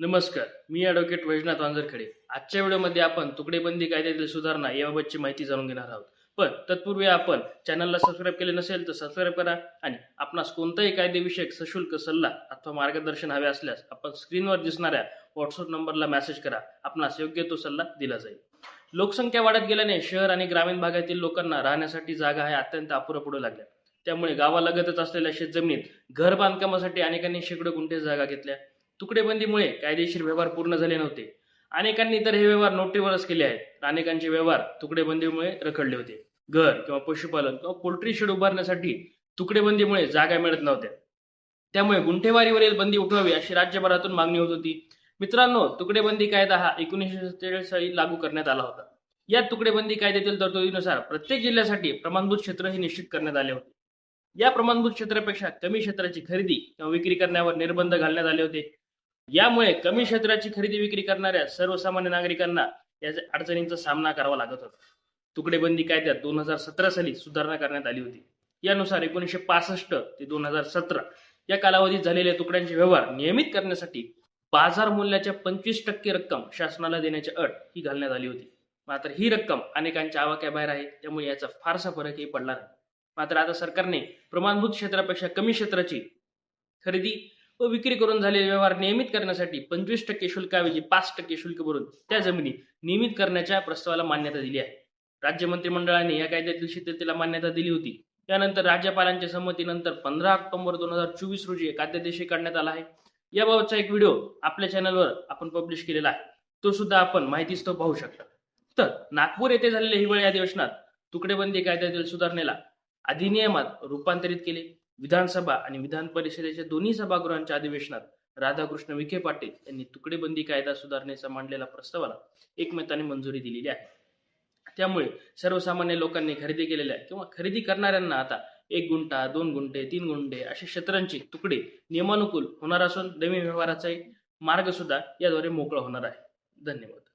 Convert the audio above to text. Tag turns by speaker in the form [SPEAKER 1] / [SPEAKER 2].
[SPEAKER 1] नमस्कार मी ॲडव्होकेट वैजनाथ वांजरखेडे. आजच्या व्हिडिओमध्ये आपण तुकडेबंदी कायद्यातील सुधारणा याबाबतची माहिती जाणून घेणार आहोत. पण तत्पूर्वी आपण चॅनलला सबस्क्राईब केले नसेल तर सबस्क्राईब करा आणि आपणास कोणताही कायदेविषयक सशुल्क सल्ला अथवा मार्गदर्शन हवे असल्यास आपण स्क्रीनवर दिसणाऱ्या व्हॉट्सअप नंबरला मेसेज करा. आपणास योग्य तो सल्ला दिला जाईल. लोकसंख्या वाढत गेल्याने शहर आणि ग्रामीण भागातील लोकांना राहण्यासाठी जागा ह्या अत्यंत अपुरा पडू लागल्या. त्यामुळे गावालगतच असलेल्या शेतजमिनीत घर बांधकामासाठी अनेकांनी शेकडो गुंठे जागा घेतल्या. तुकडेबंदीमुळे कायदेशीर व्यवहार पूर्ण झाले नव्हते. अनेकांनी तर हे व्यवहार नोटीवरच केले आहेत. तर अनेकांचे व्यवहार तुकडेबंदीमुळे रखडले होते. घर किंवा पशुपालन किंवा पोल्ट्री शेड उभारण्यासाठी तुकडेबंदीमुळे जागा मिळत नव्हत्या. त्यामुळे गुंठेवारीवरील बंदी उठवावी अशी राज्यभरातून मागणी होत होती. मित्रांनो तुकडेबंदी कायदा हा एकोणीसशे सत्तेचाळीस साली लागू करण्यात आला होता. या तुकडेबंदी कायद्यातील तरतुदीनुसार प्रत्येक जिल्ह्यासाठी प्रमाणभूत क्षेत्र हे निश्चित करण्यात आले होते. या प्रमाणभूत क्षेत्रापेक्षा कमी क्षेत्राची खरेदी किंवा विक्री करण्यावर निर्बंध घालण्यात आले होते. यामुळे कमी क्षेत्राची खरेदी विक्री करणाऱ्या सर्वसामान्य नागरिकांना या अडचणींचा सामना करावा लागत होता. तुकडेबंदी कायद्यात दोन हजार सतरा साली सुधारणा करण्यात आली होती. यानुसार एकोणीसशे पासष्ट ते दोन हजार सतरा या कालावधीत झालेल्या तुकड्यांचे व्यवहार नियमित करण्यासाठी बाजार मूल्याच्या पंचवीस टक्के रक्कम शासनाला देण्याची अट ही घालण्यात आली होती. मात्र ही रक्कम अनेकांच्या आवाक्याबाहेर आहे त्यामुळे याचा फारसा फरकही पडला नाही. मात्र आता सरकारने प्रमाणभूत क्षेत्रापेक्षा कमी क्षेत्राची खरेदी व विक्री करून झालेले व्यवहार नियमित करण्यासाठी पंचवीस टक्के शुल्काऐवजी पाच टक्के शुल्क भरून त्या जमिनी नियमित करण्याच्या प्रस्तावाला मान्यता दिली आहे. राज्य मंत्रिमंडळाने या कायद्यातील शिथिलतेला मान्यता दिली होती. त्यानंतर राज्यपालांच्या संमतीनंतर पंधरा ऑक्टोबर दोन हजार चोवीस रोजी एक अध्यादेश काढण्यात आला आहे. याबाबतचा एक व्हिडिओ आपल्या चॅनलवर आपण पब्लिश केलेला आहे. तो सुद्धा आपण माहितीस्तव पाहू शकता. तर नागपूर येथे झालेल्या हिवाळी अधिवेशनात तुकडेबंदी कायद्यातील सुधारणेला अधिनियमात रूपांतरित केले. विधानसभा आणि विधान परिषदेच्या दोन्ही सभागृहांच्या अधिवेशनात राधाकृष्ण विखे पाटील यांनी तुकडेबंदी कायदा सुधारणेचा मांडलेला प्रस्तावाला एकमताने मंजुरी दिलेली आहे. त्यामुळे सर्वसामान्य लोकांनी खरेदी केलेल्या किंवा खरेदी करणाऱ्यांना आता एक गुंठा दोन गुंठे तीन गुंठे असे क्षेत्रांचे तुकडे नियमानुकूल होणार असून नवीन व्यवहाराचाही मार्ग सुद्धा याद्वारे मोकळा होणार आहे. धन्यवाद.